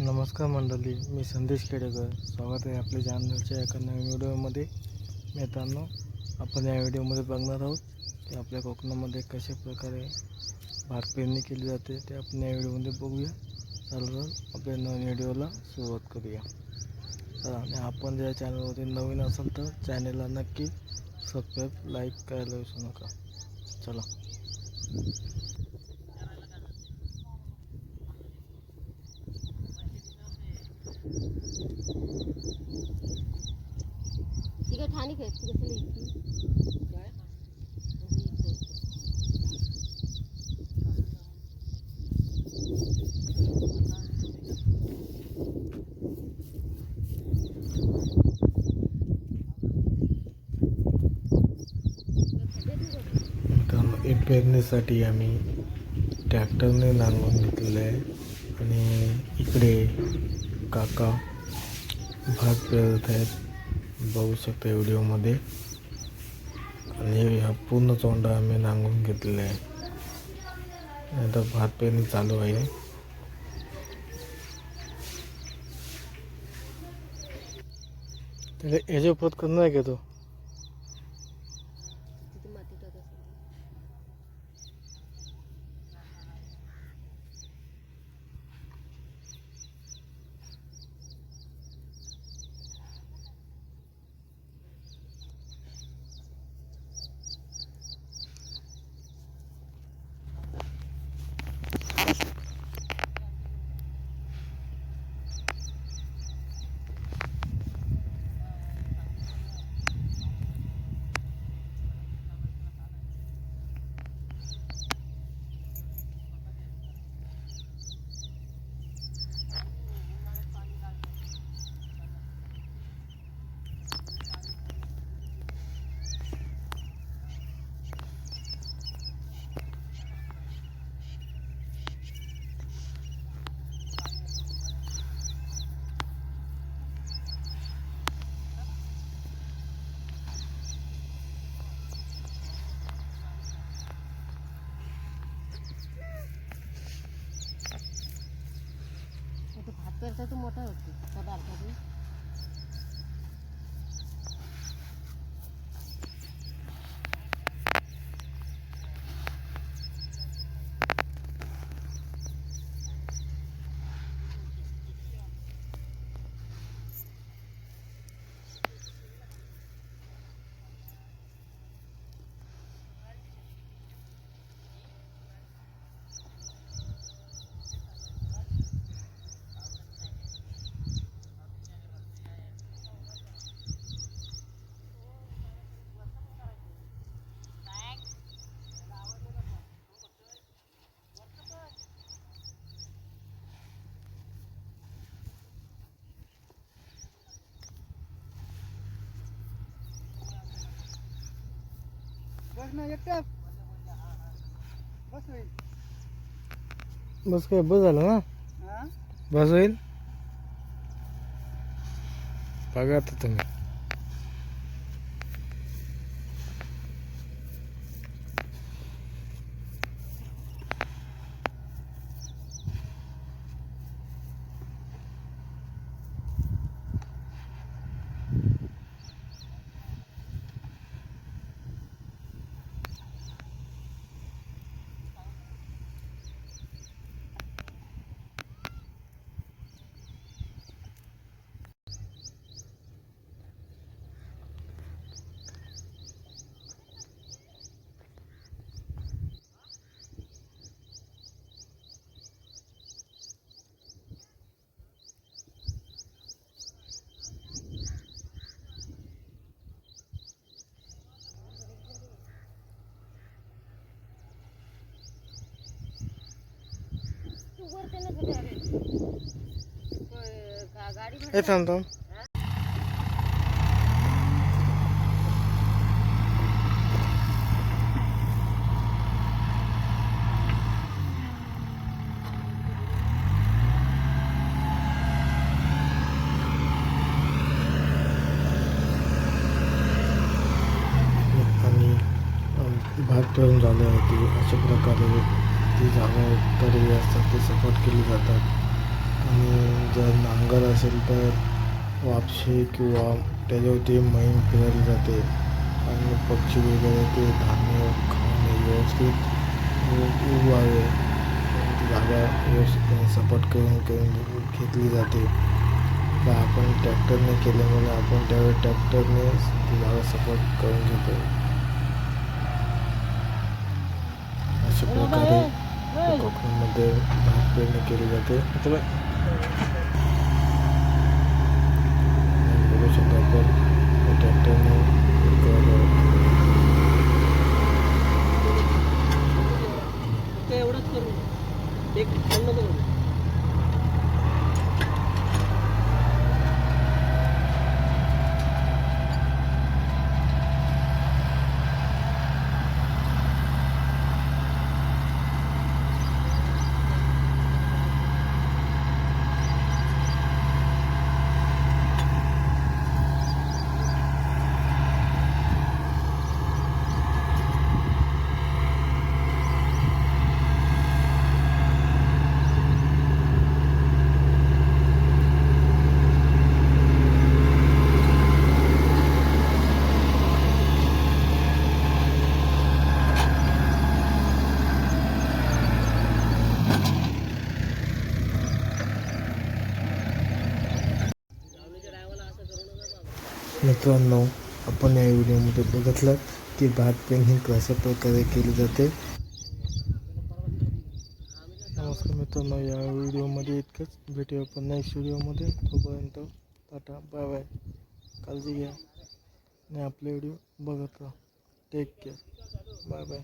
नमस्कार मंडळी मी संदेश केडेकर स्वागत आहे आपल्या चॅनलच्या एका नवीन व्हिडिओमध्ये. मित्रांनो आपण या व्हिडिओमध्ये बघणार आहोत की आपल्या कोकणामध्ये कशा प्रकारे भात पेरणी केली जाते ते आपण या व्हिडिओमध्ये बघूया. चला आपल्या नवीन व्हिडिओला सुरुवात करूया. चला आणि आपण जर या चॅनलवरती नवीन असाल तर चॅनलला नक्की सबस्क्राईब लाईक करायला विसरू नका. चला. तिकडे ठाणे खेळ हे पेरणीसाठी आम्ही ट्रॅक्टरने नांगरून घेतलेलं आहे. आणि इकडे काका भात पेरत आहेत. बघू शकता व्हिडिओमध्ये. आणि हा पूर्ण चोंडा आम्ही नांगून घेतलेला आहे. आता भात पेरणी चालू आहे. त्याच्या याच्या उपत करणार नाही घेतो तो भात मोठा होतो त्या बारकाची बस काय बस झालं ना? बस होईल? बघा आता तुम्ही. तू वर त्यांना कुठे आले? तो, गा- गाडी हे भेटली. थांब थांब आणि अं, भात पेरून झाले होते अशा प्रकारे ती जागा तरी असतात ते सपोर्ट केली जातात. आणि जर नांगर असेल तर वापशे किंवा त्याच्यावरती मैन फिरवली जाते. आणि पक्षी वगैरे ते धान्य खाऊन व्यवस्थित उगवावे. जागा व्यवस्थित सपाट करून करून घेतली जाते. तर आपण ट्रॅक्टरने केल्यामुळे आपण त्यावेळी ट्रॅक्टरने जागा सपाट करून घेतो. अशा प्रकारे कोकणामध्ये भात पेरणी केली जाते बघू शकतो आपण ट्रॅक्टरने एक, मित्रांनो आपण या व्हिडिओमध्ये बघितलं की भात पेरणी कशा प्रकारे केली जाते. नमस्कार मित्रांनो या व्हिडिओमध्ये इतकंच. भेटूया आपण नेक्स्ट व्हिडिओमध्ये. तोपर्यंत टाटा बाय बाय काळजी घ्या आणि आपले व्हिडिओ बघत राहा. Take care bye bye